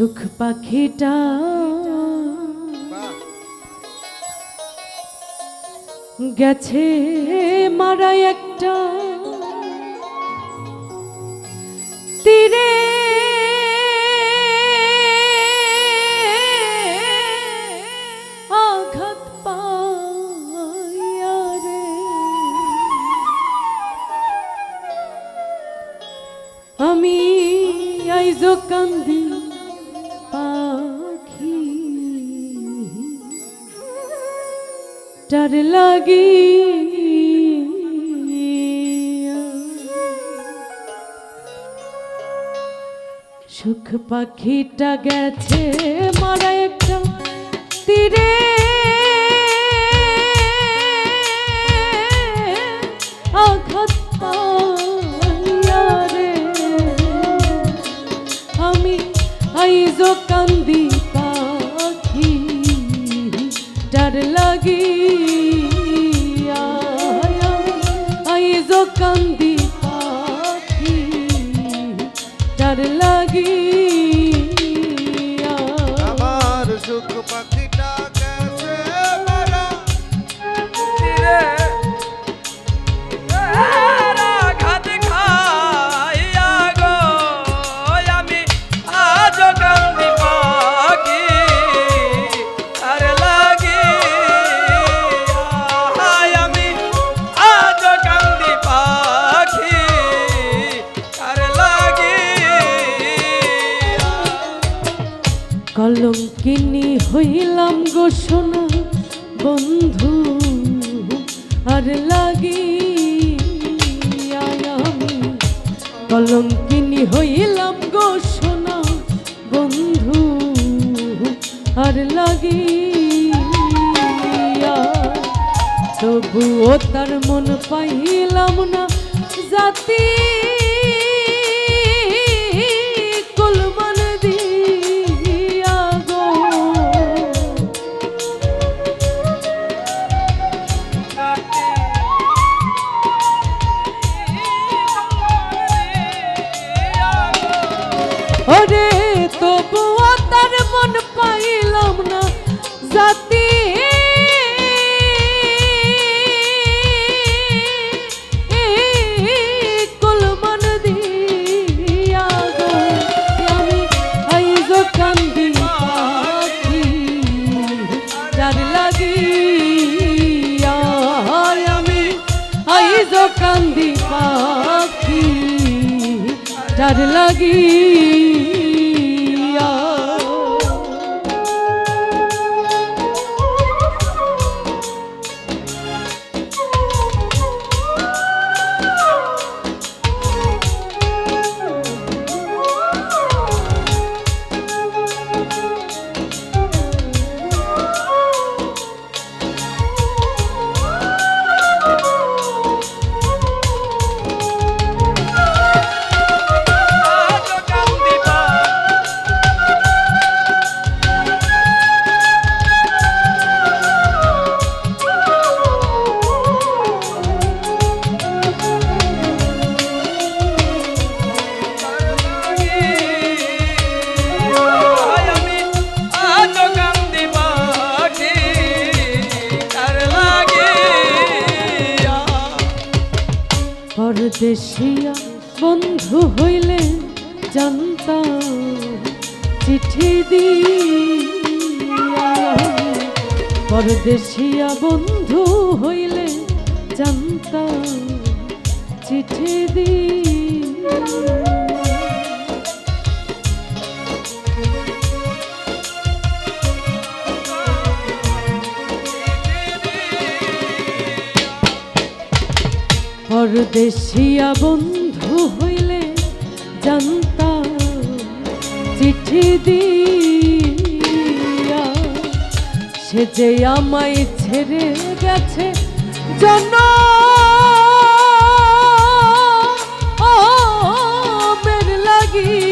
সুখ পাখিটা। গেছে মারা একটা। তীরে ডার লাগি সুখ পাখিটা গেছে মারা একটা তীরে। আঘাত আমি আইজ কান্দি হইলাম গো সোনা বন্ধু, আর লাগি আমি কলঙ্কিনী হইলাম গো সোনা বন্ধু, আর লাগি তবুও তার মন পাইলাম না জাতি। যার পরদেশিয়া বন্ধু হইলে জানতাম চিঠি দিয়া। পরদেশিয়া বন্ধু হইলে জানতাম চিঠি দিয়া। পরদেশিয়া বন্ধু হইলে জানতাম চিঠি দিয়া। সে যে আমায় ছেড়ে গেছে জন। মের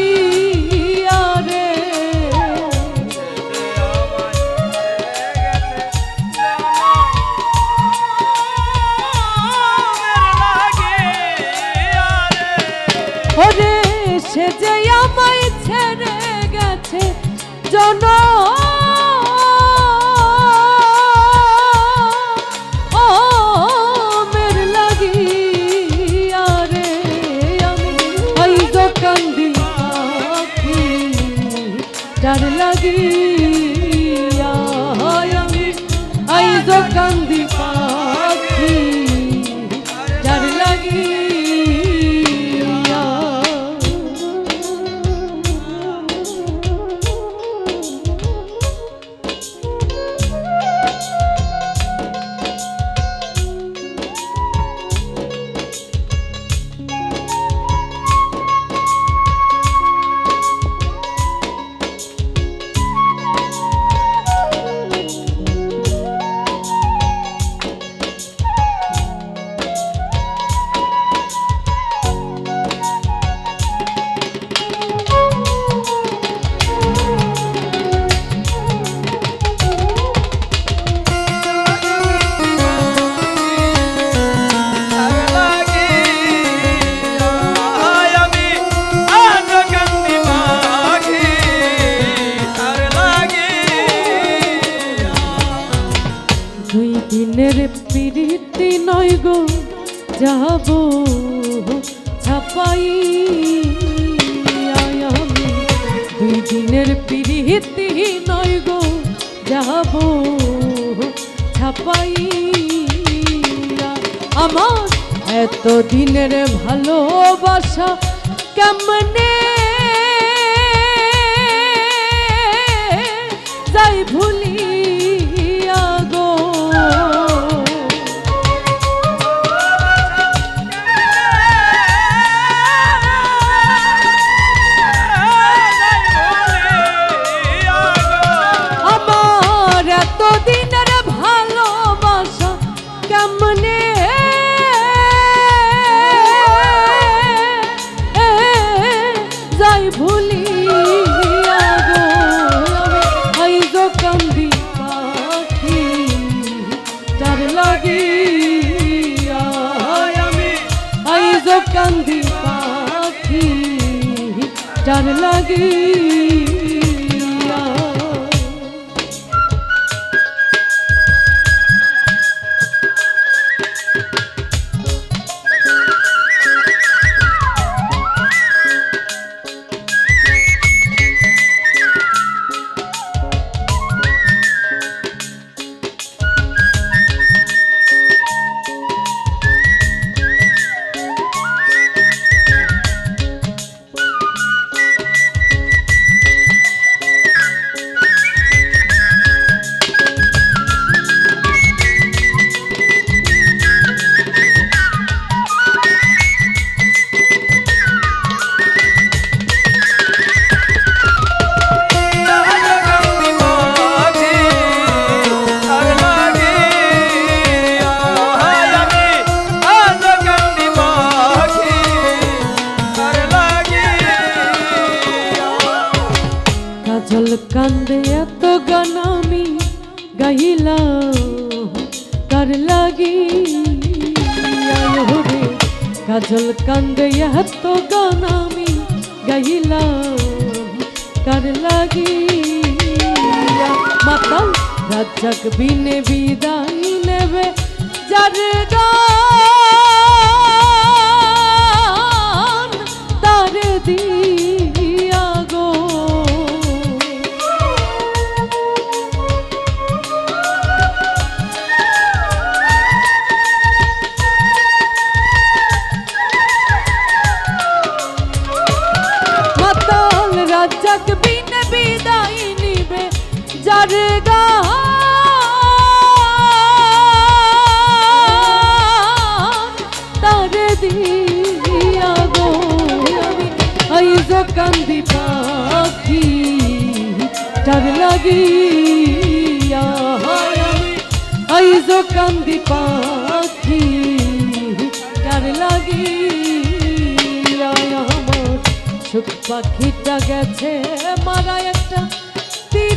যাব ছাপাই আমি দুই দিনের পিরিতি নয় গো, যাব ছাপাই আমার এত দিনের ভালোবাসা কেমনে? যাই ভুলিয়া যার কার লাগি রে কাজল কান্দে এত গান আমি গাইলাম। কার লাগি মাতাল রাজাক বিনে বিদায় নেবে, যার গান কান্দি পাখি, তার লাগিয়া আইজ কান্দি পাখি, তার লাগিয়া আমার। সুখ পাখিটা গেছে, মারা একটা